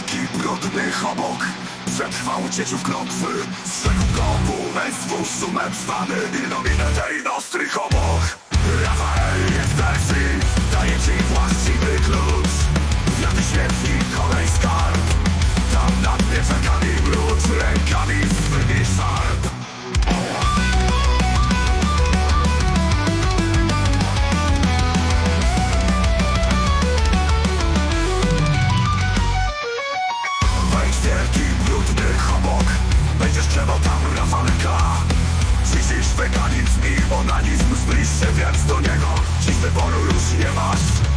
Wielki, brudny chobok. Przetrwał cieciów klątwy. Z tego kopu wezwóż sumer zwany Illuminate i nostry chobok. Trzeba tam Rafalka Dziś weganizm i onanizm Zbliż się więc do niego. Dziś wyboru już nie masz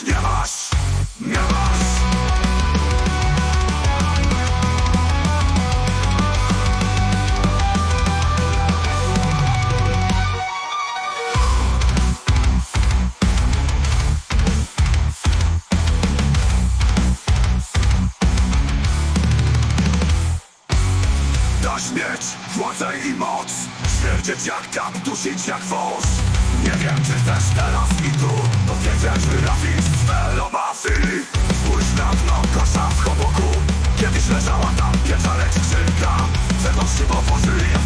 już nie masz Nie masz mieć władzę i moc Śmierdzieć jak tam, dusić jak wąż. Nie wiem czy też teraz i Impossible for the